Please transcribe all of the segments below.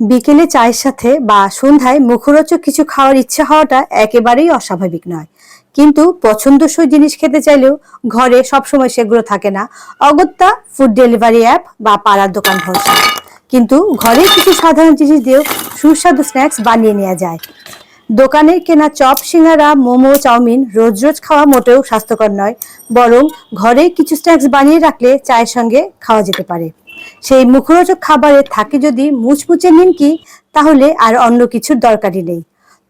বিকেলে চায়ের সাথে বা সন্ধ্যায় মুখরোচক কিছু খাওয়ার ইচ্ছা হওয়াটা একেবারেই অস্বাভাবিক নয়। কিন্তু পছন্দসই জিনিস খেতে চাইলেও ঘরে সবসময় সেগুলো থাকে না। অগত্যা ফুড ডেলিভারি অ্যাপ বা পাড়ার দোকান ভরসা। কিন্তু ঘরে কিছু সাধারণ জিনিস দিয়েও সুস্বাদু স্ন্যাক্স বানিয়ে নেওয়া যায়। দোকানে কেনা চপ, সিঙ্গারা, মোমো, চাউমিন রোজ রোজ খাওয়া মোটেও স্বাস্থ্যকর নয়। বরং ঘরে কিছু স্ন্যাক্স বানিয়ে রাখলে চায়ের সঙ্গে খাওয়া যেতে পারে। সেই মুখরোচক খাবারে থাকে যদি মুচমুচে নিমকি, তাহলে আর অন্য কিছুর দরকারই নেই।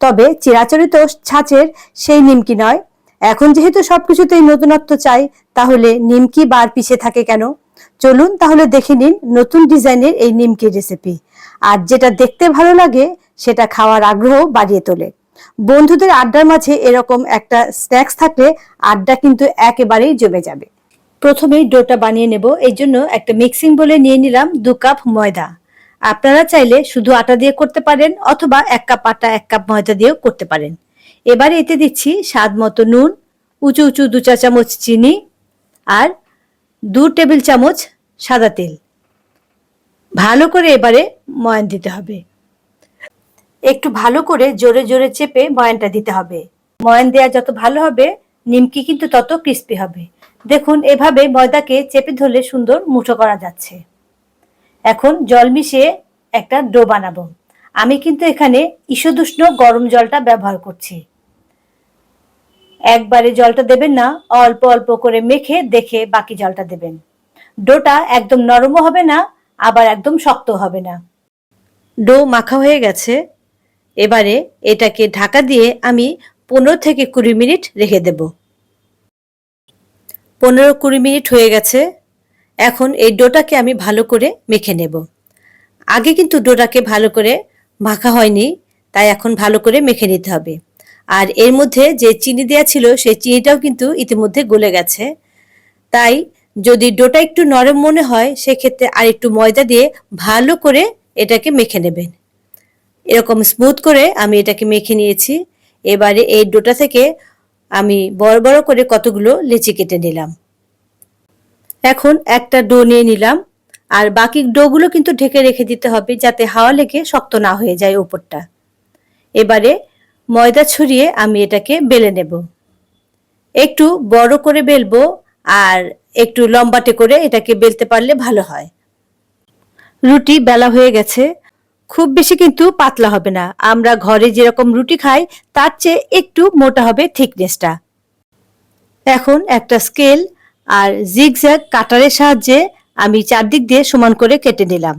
তবে চিরাচরিত ছাঁচের সেই নিমকি নয়। এখন যেহেতু সবকিছুতেই নতুনত্ব চাই, তাহলে নিমকি বার পিছিয়ে থাকে কেন? চলুন তাহলে দেখে নিন নতুন ডিজাইনের এই নিমকির রেসিপি। আর যেটা দেখতে ভালো লাগে, সেটা খাওয়ার আগ্রহ বাড়িয়ে তোলে। বন্ধুদের আড্ডার মাঝে এরকম একটা স্ন্যাক্স থাকলে আড্ডা কিন্তু একেবারেই জমে যাবে। প্রথমেই ডোটা বানিয়ে নেব। এই জন্য একটা মিক্সিং বলে নিয়ে নিলাম দু কাপ ময়দা। আপনারা চাইলে শুধু আটা দিয়ে করতে পারেন অথবা এক কাপ আটা, এক কাপ ময়দা দিয়েও করতে পারেন। এবারে এতে দিচ্ছি স্বাদ মতো নুন, উঁচু উঁচু দু চা চামচ চিনি আর দু টেবিল চামচ সাদা তেল। ভালো করে এবারে ময়ান দিতে হবে। একটু ভালো করে জোরে জোরে চেপে ময়ানটা দিতে হবে। ময়ান দেওয়া যত ভালো হবে, নিমকি কিন্তু তত ক্রিস্পি হবে। দেখুন, এভাবে ময়দাকে চেপে ধরলে সুন্দর মুঠো করা যাচ্ছে। এখন জল মিশিয়ে একটা ডো বানাবো। আমি কিন্তু এখানে ঈষদুষ্ণ গরম জলটা ব্যবহার করছি। একবারে জলটা দেবেন না, অল্প অল্প করে মেখে দেখে বাকি জলটা দেবেন। ডোটা একদম নরমও হবে না, আবার একদম শক্ত হবে না। ডো মাখা হয়ে গেছে। এবারে এটাকে ঢাকা দিয়ে আমি পনেরো থেকে কুড়ি মিনিট রেখে দেব। পনেরো কুড়ি মিনিট হয়ে গেছে। এখন এই ডোটাকে আমি ভালো করে মেখে নেব। আগে কিন্তু ডোটাকে ভালো করে মাখা হয়নি, তাই এখন ভালো করে মেখে নিতে হবে। আর এর মধ্যে যে চিনি দেওয়া ছিল, সেই চিনিটাও কিন্তু ইতিমধ্যে গলে গেছে। তাই যদি ডোটা একটু নরম মনে হয়, সেক্ষেত্রে আর একটু ময়দা দিয়ে ভালো করে এটাকে মেখে নেবেন। এরকম স্মুথ করে আমি এটাকে মেখে নিয়েছি। এবারে এই ডোটা থেকে আমি বড় বড় করে কতগুলো লেচি কেটে নিলাম। এখন একটা ডো নিয়ে নিলাম, আর বাকি ডোগুলো কিন্তু ঢেকে রেখে দিতে হবে যাতে হাওয়া লেগে শক্ত না হয়ে যায় উপরটা। এবারে ময়দা ছড়িয়ে আমি এটাকে বেলে নেব। একটু বড় করে বেলবো, আর একটু লম্বাটে করে এটাকে বেলতে পারলে ভালো হয়। রুটি বেলা হয়ে গেছে খুব বেশি কিন্তু পাতলা হবে না। আমরা ঘরে যেরকম রুটি খাই, তার চেয়ে একটু মোটা হবে থিকনেসটা। এখন একটা স্কেল আর জিগজ্যাগ কাটারের সাহায্যে আমি চারদিক দিয়ে সমান করে কেটে নিলাম।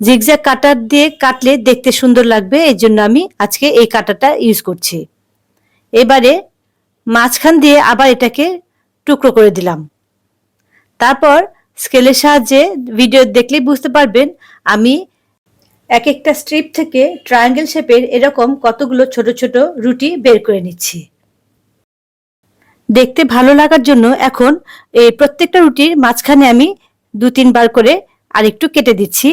জিগজ্যাগ কাটার দিয়ে কাটলে দেখতে সুন্দর লাগবে এই জন্য আমি আজকে এই কাটারটা ইউজ করছি। এবারে মাঝখান দিয়ে আবার এটাকে টুকরো করে দিলাম। তারপর স্কেলের সাহায্যে ভিডিও দেখলেই বুঝতে পারবেন, আমি এক একটা স্ট্রিপ থেকে ট্রায়াঙ্গেল শেপের এরকম কতগুলো ছোট ছোট রুটি বের করে নিচ্ছি। দেখতে ভালো লাগার জন্য এখন এই প্রত্যেকটা রুটির মাঝখানে আমি দু তিনবার করে আরেকটু কেটে দিচ্ছি।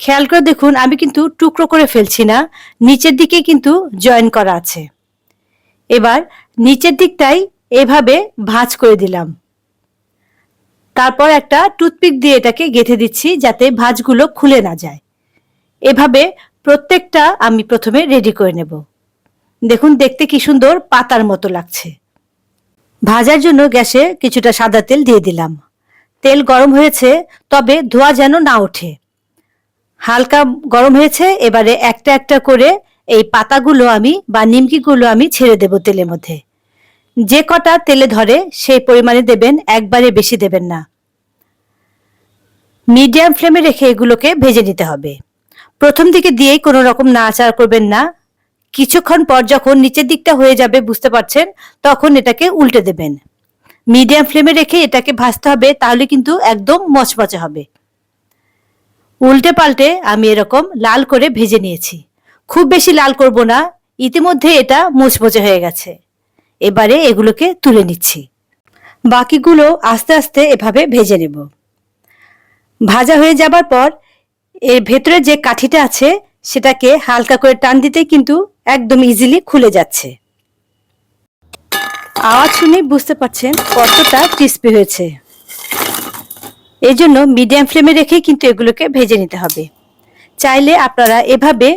খেয়াল করে দেখুন, আমি কিন্তু টুকরো করে ফেলছি না, নিচের দিকে কিন্তু জয়েন করা আছে। এবার নিচের দিকটাই এভাবে ভাঁজ করে দিলাম। তারপর একটা টুথপিক দিয়ে এটাকে গেঁথে দিচ্ছি যাতে ভাঁজগুলো খুলে না যায়। এভাবে প্রত্যেকটা আমি প্রথমে রেডি করে নেব। দেখুন, দেখতে কি সুন্দর পাতার মতো লাগছে। ভাজার জন্য গ্যাসে কিছুটা সাদা তেল দিয়ে দিলাম। তেল গরম হয়েছে, তবে ধোয়া যেন না ওঠে। হালকা গরম হয়েছে, এবারে একটা একটা করে এই পাতাগুলো আমি বা নিমকিগুলো আমি ছেড়ে দেব তেলের মধ্যে। যে কটা তেলে ধরে সেই পরিমাণে দেবেন, একবারে বেশি দেবেন না। মিডিয়াম ফ্লেমে রেখে এগুলোকে ভেজে নিতে হবে। প্রথম দিকে দিয়েই কোনো রকম নাড়াচাড়া করবেন না। কিছুক্ষণ পর যখন নিচের দিকটা হয়ে যাবে, বুঝতে পারছেন, তখন এটাকে উল্টে দেবেন। মিডিয়াম ফ্লেমে রেখে এটাকে ভাজতে হবে, তাহলে কিন্তু একদম মচমচে হবে। উল্টে পাল্টে আমি এরকম লাল করে ভেজে নিয়েছি। খুব বেশি লাল করব না, ইতিমধ্যে এটা মুচমচে হয়ে গেছে। এবারে এগুলোকে তুলে নিচ্ছি। বাকিগুলো আস্তে আস্তে এভাবে ভেজে নেব। ভাজা হয়ে যাবার পর এর ভেতরে যে কাঠিটা আছে, সেটাকে হালকা করে টান দিতে কিন্তু একদম ইজিলি খুলে যাচ্ছে। আওয়াজ শুনে বুঝতে পারছেন কতটা ক্রিস্পি হয়েছে। এই জন্য মিডিয়াম ফ্লেমে রেখে কিন্তু এগুলোকে ভেজে নিতে হবে। চাইলে আপনারা এভাবে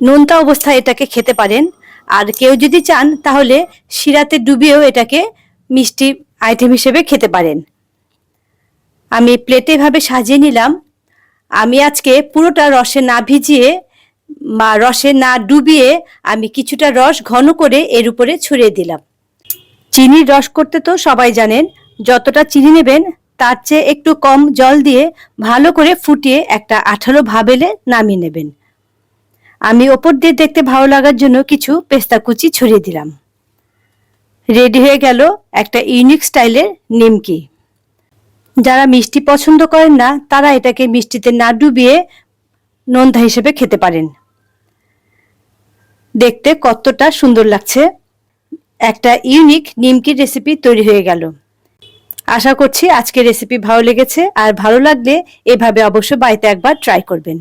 নোনতা অবস্থায় এটাকে খেতে পারেন। আর কেউ যদি চান, তাহলে শিরাতে ডুবিয়েও এটাকে মিষ্টি আইটেম হিসেবে খেতে পারেন। আমি প্লেটে এভাবে সাজিয়ে নিলাম। আমি আজকে পুরোটা রসে না ভিজিয়ে বা রসে না ডুবিয়ে আমি কিছুটা রস ঘন করে এর উপরে ছড়িয়ে দিলাম। চিনির রস করতে তো সবাই জানেন, যতটা চিনি নেবেন তার চেয়ে একটু কম জল দিয়ে ভালো করে ফুটিয়ে একটা আঠালো ভাবেলে নামিয়ে নেবেন। আমি ওপর দিয়ে দেখতে ভালো লাগার জন্য কিছু পেস্তা কুচি ছড়িয়ে দিলাম। রেডি হয়ে গেল একটা ইউনিক স্টাইলের নিমকি। যারা মিষ্টি পছন্দ করেন না, তারা এটাকে মিষ্টিতে না ডুবিয়ে নন্দা হিসেবে খেতে পারেন। দেখতে কতটা সুন্দর লাগছে। একটা ইউনিক নিমকির রেসিপি তৈরি হয়ে গেল। আশা করছি আজকের রেসিপি ভালো লেগেছে। আর ভালো লাগলে এভাবে অবশ্য বাড়িতে একবার ট্রাই করবেন।